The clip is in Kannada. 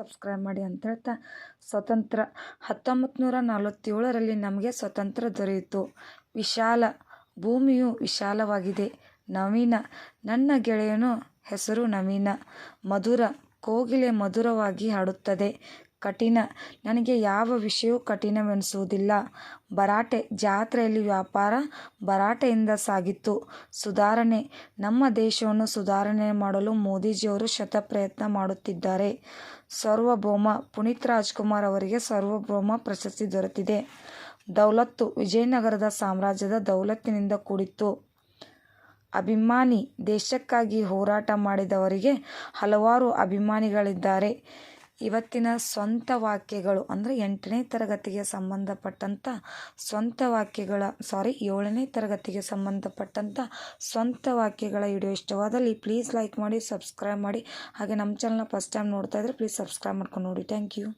ಸಬ್ಸ್ಕ್ರೈಬ್ ಮಾಡಿ ಅಂತ ಹೇಳ್ತಾ, ಸ್ವತಂತ್ರ ಹತ್ತೊಂಬತ್ತು ನೂರ ನಲವತ್ತೇಳರಲ್ಲಿ ನಮಗೆ ಸ್ವತಂತ್ರ ದೊರೆಯಿತು. ವಿಶಾಲ, ಭೂಮಿಯು ವಿಶಾಲವಾಗಿದೆ. ನವೀನ, ನನ್ನ ಗೆಳೆಯನು ಹೆಸರು ನವೀನ. ಮಧುರ ಕೋಗಿಲೆ ಮಧುರವಾಗಿ ಹಾಡುತ್ತದೆ. ಕಠಿಣ. ನನಗೆ ಯಾವ ವಿಷಯವೂ ಕಠಿಣವೆನಿಸುವುದಿಲ್ಲ. ಭರಾಟೆ ಜಾತ್ರೆಯಲ್ಲಿ ವ್ಯಾಪಾರ ಭರಾಟೆಯಿಂದ ಸಾಗಿತ್ತು. ಸುಧಾರಣೆ. ನಮ್ಮ ದೇಶವನ್ನು ಸುಧಾರಣೆ ಮಾಡಲು ಮೋದಿಜಿಯವರು ಶತಪ್ರಯತ್ನ ಮಾಡುತ್ತಿದ್ದಾರೆ. ಸಾರ್ವಭೌಮ. ಪುನೀತ್ ರಾಜ್ಕುಮಾರ್ ಅವರಿಗೆ ಸಾರ್ವಭೌಮ ಪ್ರಶಸ್ತಿ ದೊರೆತಿದೆ. ದೌಲತ್ತು. ವಿಜಯನಗರದ ಸಾಮ್ರಾಜ್ಯದ ದೌಲತ್ತಿನಿಂದ ಕೂಡಿತ್ತು. ಅಭಿಮಾನಿ ದೇಶಕ್ಕಾಗಿ ಹೋರಾಟ ಮಾಡಿದವರಿಗೆ ಹಲವಾರು ಅಭಿಮಾನಿಗಳಿದ್ದಾರೆ. ಇವತ್ತಿನ ಸ್ವಂತ ವಾಕ್ಯಗಳು ಅಂದರೆ ಎಂಟನೇ ತರಗತಿಗೆ ಸಂಬಂಧಪಟ್ಟಂಥ ಸ್ವಂತ ವಾಕ್ಯಗಳ ಸಾರಿ ಏಳನೇ ತರಗತಿಗೆ ಸಂಬಂಧಪಟ್ಟಂಥ ಸ್ವಂತ ವಾಕ್ಯಗಳ ವಿಡಿಯೋ ಇಷ್ಟವಾದಲ್ಲಿ ಪ್ಲೀಸ್ ಲೈಕ್ ಮಾಡಿ ಸಬ್ಸ್ಕ್ರೈಬ್ ಮಾಡಿ. ಹಾಗೆ ನಮ್ಮ ಚಾನಲ್ನ ಫಸ್ಟ್ ಟೈಮ್ ನೋಡ್ತಾ ಇದ್ದರೆ ಪ್ಲೀಸ್ ಸಬ್ಸ್ಕ್ರೈಬ್ ಮಾಡ್ಕೊಂಡು ನೋಡಿ. Thank you